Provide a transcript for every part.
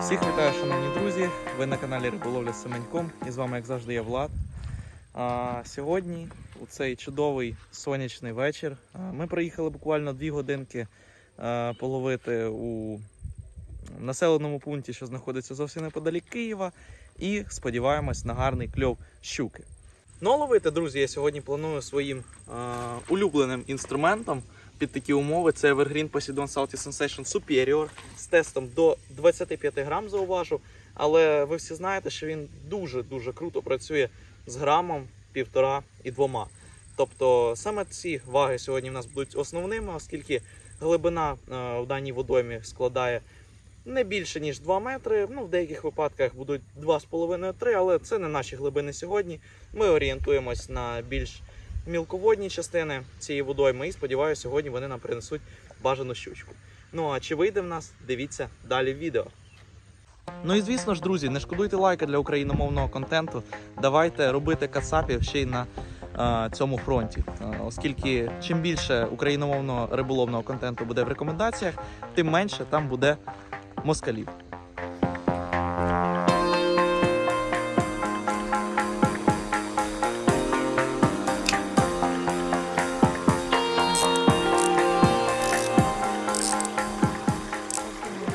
Всіх вітаю, шановні друзі! Ви на каналі Риболовля з Семеньком і з вами, як завжди, я Влад. А, сьогодні, у цей чудовий сонячний вечір, ми приїхали буквально дві годинки половити у населеному пункті, що знаходиться зовсім неподалік Києва, і сподіваємось на гарний кльов щуки. Ну, ловити, друзі, я сьогодні планую своїм а, улюбленим інструментом під такі умови. Це Evergreen Poseidon Salty Sensation Superior з тестом до 25 грам, зауважу. Але ви всі знаєте, що він дуже-дуже круто працює з грамом, півтора і двома. Тобто саме ці ваги сьогодні в нас будуть основними, оскільки глибина е, в даній водоймі складає не більше, ніж 2 метри. Ну, в деяких випадках будуть 2,5-3, але це не наші глибини сьогодні. Ми орієнтуємось на більш мілководні частини цієї водойми і сподіваюся, сьогодні вони нам принесуть бажану щучку. Ну а чи вийде в нас, дивіться далі в відео. Ну і звісно ж, друзі, не шкодуйте лайка для україномовного контенту. Давайте робити кацапів ще й на е, цьому фронті. Оскільки чим більше україномовного риболовного контенту буде в рекомендаціях, тим менше там буде москалів.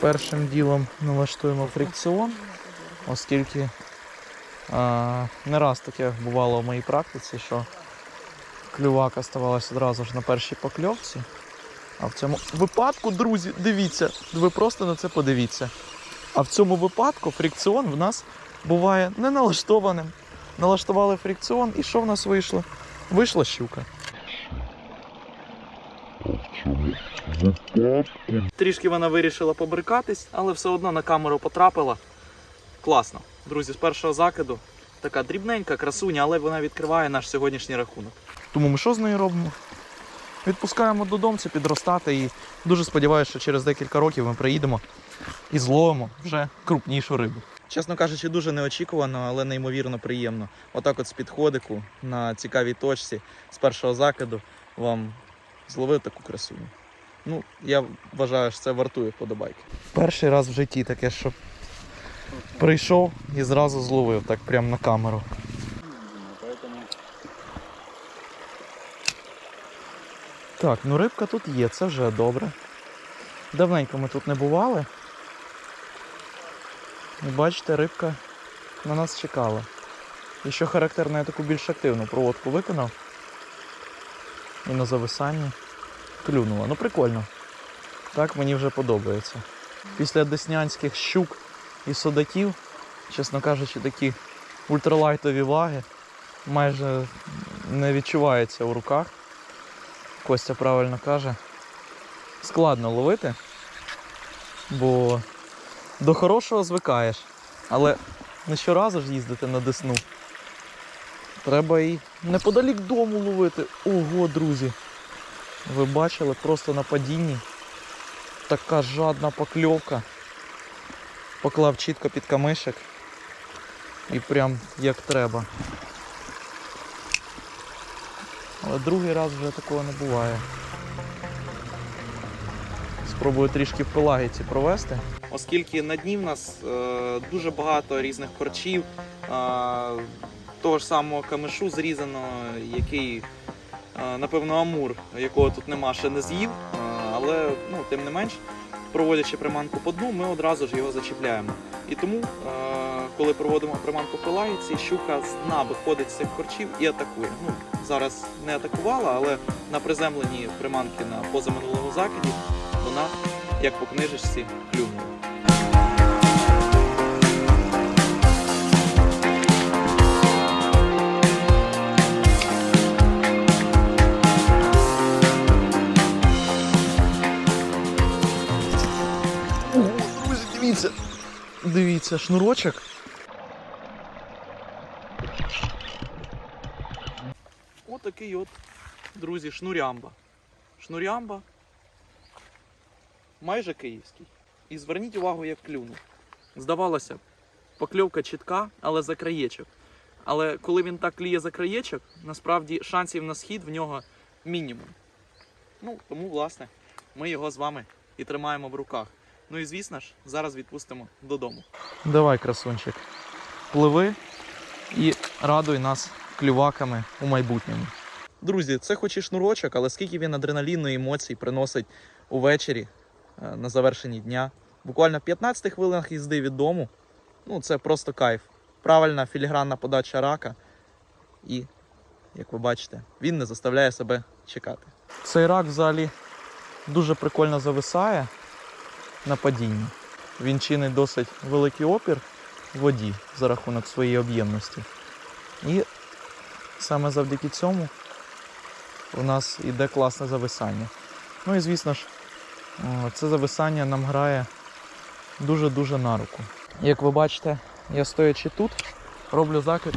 Першим ділом налаштуємо фрикціон, оскільки а, не раз таке бувало в моїй практиці, що клювака ставалася одразу ж на першій покльовці. А в цьому випадку, друзі, дивіться, ви просто на це подивіться. А в цьому випадку фрикціон в нас буває не налаштованим. Налаштували фрикціон, і що в нас вийшло? Вийшла щука. Трішки вона вирішила побрикатись, але все одно на камеру потрапила. Класно. Друзі, з першого закиду така дрібненька красуня, але вона відкриває наш сьогоднішній рахунок. Тому ми що з нею робимо? Відпускаємо додому це підростати і дуже сподіваюся, що через декілька років ми приїдемо і зловимо вже крупнішу рибу. Чесно кажучи, дуже неочікувано, але неймовірно приємно. Отак от з підходику на цікавій точці з першого закиду вам зловив таку красуню. Ну, я вважаю, що це вартує подобайки. Перший раз в житті таке, що прийшов і зразу зловив так прямо на камеру. Так, ну рибка тут є, це вже добре. Давненько ми тут не бували. І бачите, рибка на нас чекала. І що характерно, я таку більш активну проводку виконав. І на зависанні клюнула. Ну прикольно. Так мені вже подобається. Після деснянських щук і судаків, чесно кажучи, такі ультралайтові ваги майже не відчуваються у руках. Костя правильно каже. Складно ловити, бо до хорошого звикаєш. Але не щоразу ж їздити на десну. Треба і неподалік дому ловити. Ого, друзі. Ви бачили просто на падінні. Така жадна покльовка. Поклав чітко під камишек. І прям як треба. Але другий раз вже такого не буває. Спробую трішки в пелагіці провести. Оскільки на дні в нас е, дуже багато різних корчів, е, того ж самого камишу зрізано, який, е, напевно, амур, якого тут нема, ще не з'їв. Е, але ну, тим не менш, проводячи приманку по дну, ми одразу ж його зачіпляємо. І тому, е, коли проводимо приманку по лайці, щука з дна виходить з цих корчів і атакує. Ну, зараз не атакувала, але на приземленні приманки на позаминулому закиді вона, як по книжечці, клюнула. Дивіться, шнурочок. Отакий от, друзі, шнурямба. Шнурямба. Майже київський. І зверніть увагу, як клюнув. Здавалося, покльовка чітка, але за краєчок. Але коли він так кліє за краєчок, насправді шансів на схід в нього мінімум. Ну, тому, власне, ми його з вами і тримаємо в руках. Ну і звісно ж, зараз відпустимо додому. Давай, красунчик, пливи і радуй нас клюваками у майбутньому. Друзі, це хоч і шнурочок, але скільки він адреналіну і емоцій приносить увечері е, на завершенні дня. Буквально в 15 хвилинах їзди від дому. Ну, це просто кайф. Правильна філігранна подача рака. І, як ви бачите, він не заставляє себе чекати. Цей рак взагалі дуже прикольно зависає на падінні. Він чинить досить великий опір в воді за рахунок своєї об'ємності. І саме завдяки цьому у нас йде класне зависання. Ну і звісно ж, це зависання нам грає дуже-дуже на руку. Як ви бачите, я стоячи тут, роблю закид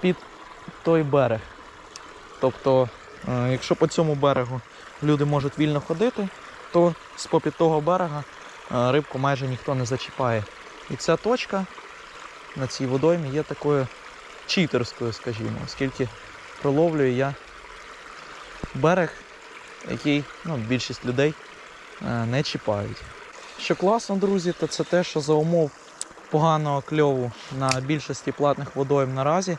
під той берег. Тобто, е, якщо по цьому берегу люди можуть вільно ходити, то з попід того берега рибку майже ніхто не зачіпає. І ця точка на цій водоймі є такою читерською, скажімо, оскільки проловлюю я берег, який ну, більшість людей е, не чіпають. Що класно, друзі, то це те, що за умов поганого кльову на більшості платних водойм наразі е,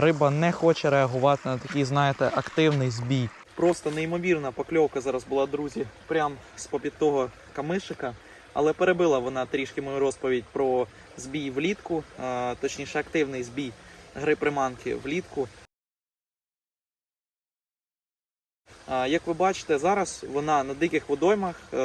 риба не хоче реагувати на такий, знаєте, активний збій. Просто неймовірна покльовка зараз була, друзі, прям з попід того камишика. Але перебила вона трішки мою розповідь про збій влітку, точніше активний збій гри приманки влітку. Як ви бачите, зараз вона на диких водоймах е,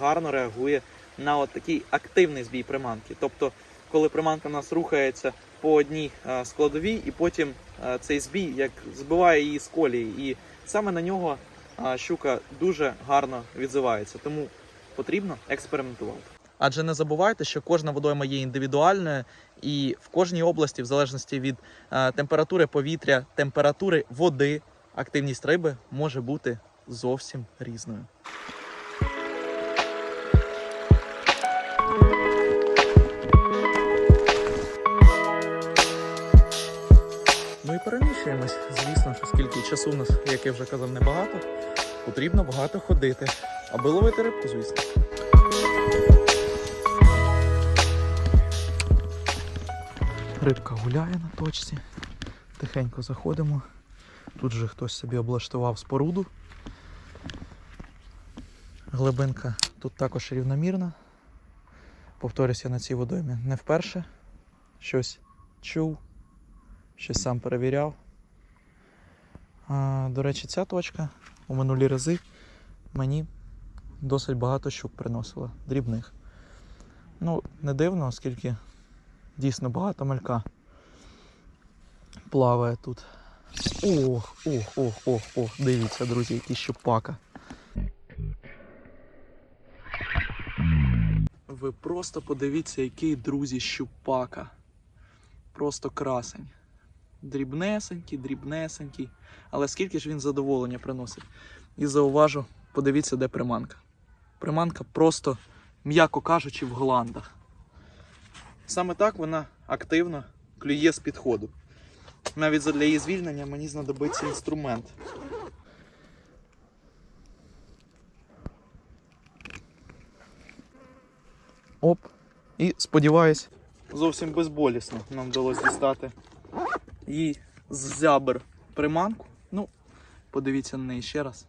гарно реагує на от такий активний збій приманки. Тобто, коли приманка в нас рухається по одній е, складовій, і потім е, цей збій як збиває її з колії. І саме на нього щука дуже гарно відзивається. Тому потрібно експериментувати. Адже не забувайте, що кожна водойма є індивідуальною, і в кожній області, в залежності від температури повітря, температури води, активність риби може бути зовсім різною. І звісно, оскільки часу у нас, як я вже казав, небагато, потрібно багато ходити, аби ловити рибку, звісно. Рибка гуляє на точці. Тихенько заходимо. Тут же хтось собі облаштував споруду. Глибинка тут також рівномірна. Повторюся на цій водоймі не вперше. Щось чув, щось сам перевіряв. До речі, ця точка у минулі рази мені досить багато щук приносила, дрібних. Ну, не дивно, оскільки дійсно багато малька плаває тут. Ох, ох, ох, ох, ох, дивіться, друзі, який щупака. Ви просто подивіться, який, друзі, щупака. Просто красень. Дрібнесенький, дрібнесенький. Але скільки ж він задоволення приносить. І зауважу, подивіться, де приманка. Приманка просто, м'яко кажучи, в гландах. Саме так вона активно клює з підходу. Навіть для її звільнення мені знадобиться інструмент. Оп. І сподіваюсь, зовсім безболісно нам вдалося дістати їй з зябр приманку. Ну, подивіться на неї ще раз.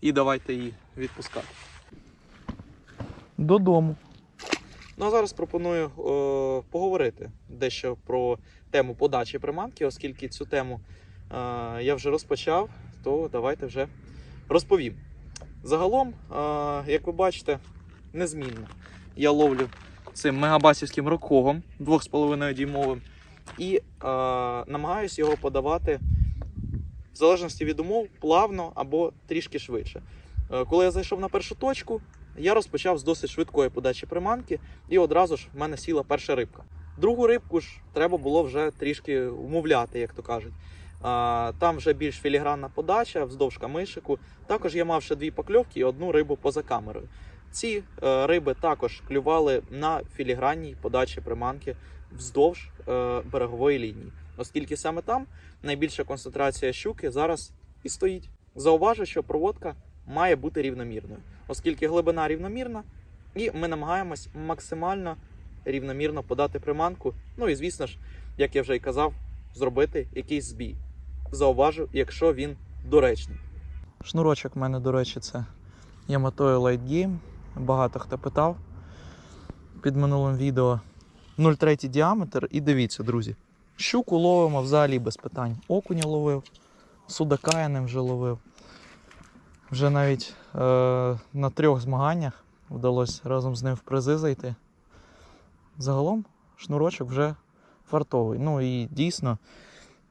І давайте її відпускати. Додому. Ну а зараз пропоную е, поговорити дещо про тему подачі приманки, оскільки цю тему е, я вже розпочав, то давайте вже розповім. Загалом, е, як ви бачите, незмінно я ловлю цим мегабасівським рокогом 2,5 дюймовим і е, намагаюся його подавати в залежності від умов плавно або трішки швидше. Е, коли я зайшов на першу точку, я розпочав з досить швидкої подачі приманки, і одразу ж в мене сіла перша рибка. Другу рибку ж треба було вже трішки умовляти, як то кажуть. Там вже більш філігранна подача вздовж камишику. Також я мав ще дві покльовки і одну рибу поза камерою. Ці е, риби також клювали на філігранній подачі приманки вздовж е, берегової лінії, оскільки саме там найбільша концентрація щуки зараз і стоїть. Зауважу, що проводка має бути рівномірною, оскільки глибина рівномірна, і ми намагаємось максимально рівномірно подати приманку. Ну і звісно ж, як я вже й казав, зробити якийсь збій. Зауважу, якщо він доречний. Шнурочок в мене, до речі, це Yamato Light Game. Багато хто питав під минулим відео. 0,3 діаметр. І дивіться, друзі. Щуку ловимо взагалі без питань. Окуня ловив, судака я ним вже ловив. Вже навіть е, на трьох змаганнях вдалося разом з ним в призи зайти. Загалом шнурочок вже фартовий. Ну і дійсно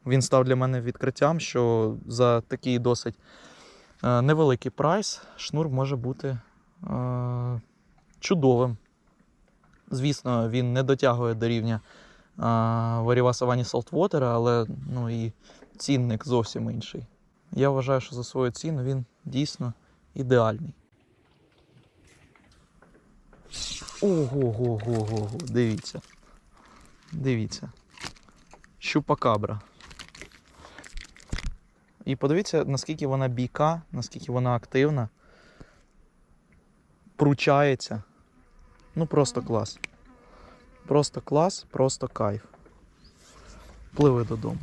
він став для мене відкриттям, що за такий досить е, невеликий прайс шнур може бути е, чудовим. Звісно, він не дотягує до рівня Варіва Савані Saltwater, але ну, і цінник зовсім інший. Я вважаю, що за свою ціну він дійсно ідеальний. Ого-го-го-го, дивіться. Дивіться. Щупакабра. І подивіться, наскільки вона бійка, наскільки вона активна. Пручається. Ну просто клас. Просто клас, просто кайф. Пливи додому.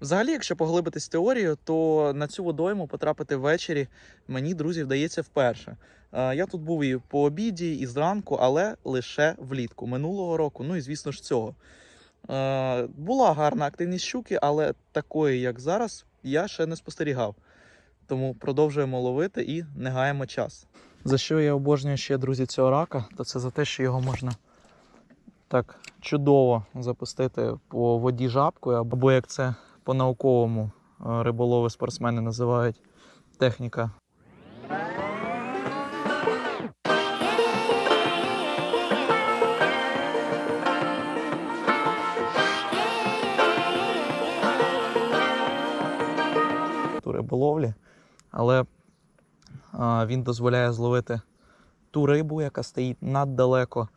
Взагалі, якщо поглибитись в теорію, то на цю водойму потрапити ввечері мені, друзі, вдається вперше. Е, Я тут був і по обіді, і зранку, але лише влітку минулого року, ну і звісно ж цього. Е, Була гарна активність щуки, але такої, як зараз, я ще не спостерігав. Тому продовжуємо ловити і не гаємо час. За що я обожнюю ще, друзі, цього рака, то це за те, що його можна так чудово запустити по воді жабкою, або як це по-науковому е, риболови спортсмени називають техніка. риболовлі, але він дозволяє зловити ту рибу, яка стоїть наддалеко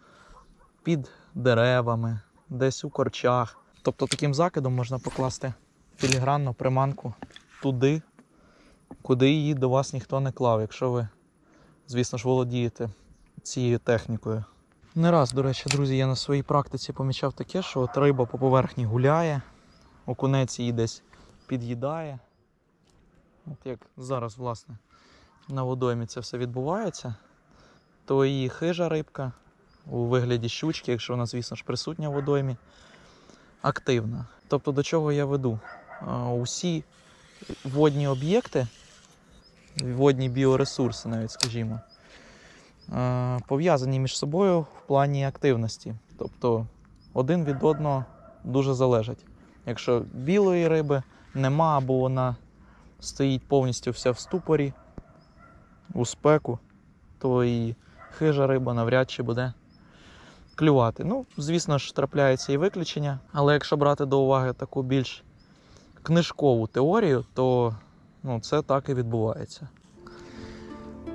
під деревами, десь у корчах. Тобто таким закидом можна покласти філігранну приманку туди, куди її до вас ніхто не клав, якщо ви, звісно ж, володієте цією технікою. Не раз, до речі, друзі, я на своїй практиці помічав таке, що от риба по поверхні гуляє, окунець її десь під'їдає. От як зараз, власне, на водоймі це все відбувається, то і хижа рибка у вигляді щучки, якщо вона, звісно ж, присутня в водоймі, активна. Тобто до чого я веду? Усі водні об'єкти, водні біоресурси, навіть скажімо, пов'язані між собою в плані активності. Тобто один від одного дуже залежать. Якщо білої риби нема, або вона стоїть повністю вся в ступорі, у спеку, то і хижа риба навряд чи буде клювати. Ну, звісно ж, трапляється і виключення, але якщо брати до уваги таку більш книжкову теорію, то ну, це так і відбувається.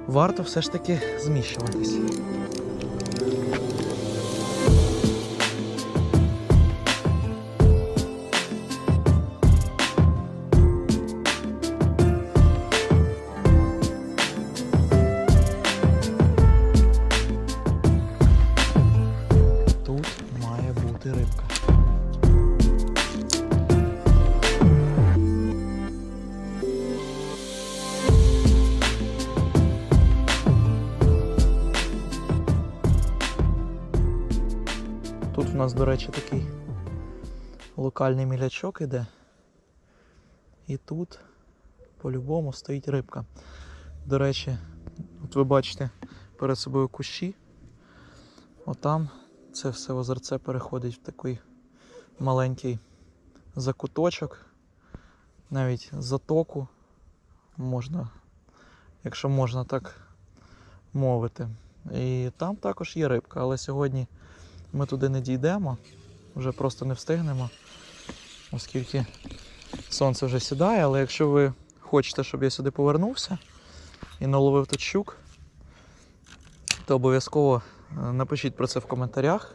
Варто все ж таки зміщуватись. Речі, такий локальний мілячок іде. І тут по-любому стоїть рибка. До речі, от ви бачите перед собою кущі. Отам це все озерце переходить в такий маленький закуточок, навіть затоку можна, якщо можна так мовити. І там також є рибка, але сьогодні ми туди не дійдемо, вже просто не встигнемо, оскільки сонце вже сідає, але якщо ви хочете, щоб я сюди повернувся і наловив тут щук, то обов'язково е, напишіть про це в коментарях.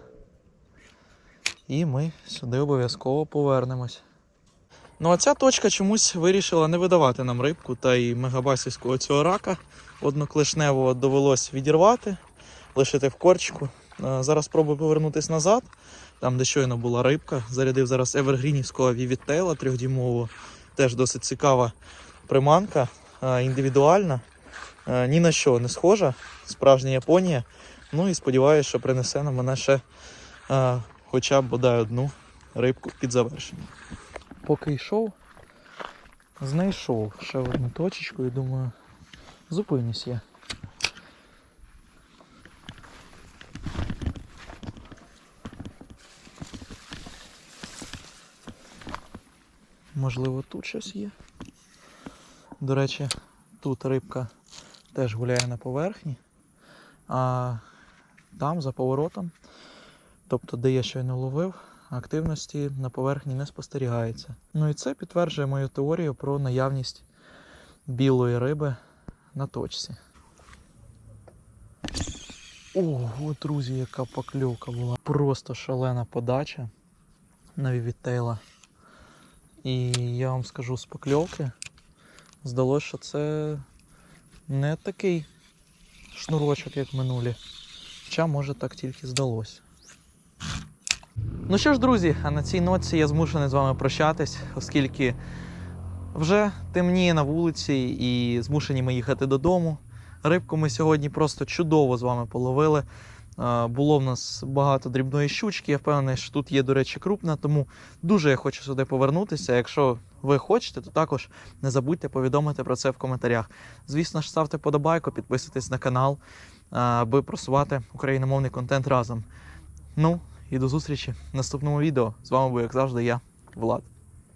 І ми сюди обов'язково повернемось. Ну а ця точка чомусь вирішила не видавати нам рибку та й мегабасівського цього рака одноклешневого довелось відірвати, лишити в корчку. Е, Зараз спробую повернутися назад, там де щойно була рибка. Зарядив зараз Евергрінівського Вівітейла трьохдюймового. Теж досить цікава приманка, е, індивідуальна. Е, Ні на що не схожа, справжня Японія. Ну і сподіваюся, що принесе на мене ще хоча б бодай одну рибку під завершення. Поки йшов, знайшов ще одну точечку і думаю, зупинюсь я. Можливо, тут щось є. До речі, тут рибка теж гуляє на поверхні, а там за поворотом, тобто де я щойно ловив, активності на поверхні не спостерігається. Ну і це підтверджує мою теорію про наявність білої риби на точці. Ого, друзі, яка покльовка була. Просто шалена подача на Вівітейла. І я вам скажу з покльовки, здалося, що це не такий шнурочок, як минулі. Хоча, може, так тільки здалося. Ну що ж, друзі, а на цій ноці я змушений з вами прощатись, оскільки вже темніє на вулиці і змушені ми їхати додому. Рибку ми сьогодні просто чудово з вами половили. Було в нас багато дрібної щучки. Я впевнений, що тут є, до речі, крупна, тому дуже я хочу сюди повернутися. Якщо ви хочете, то також не забудьте повідомити про це в коментарях. Звісно ж, ставте подобайку, підписуйтесь на канал, аби просувати україномовний контент разом. Ну і до зустрічі в наступному відео. З вами був, як завжди, я, Влад.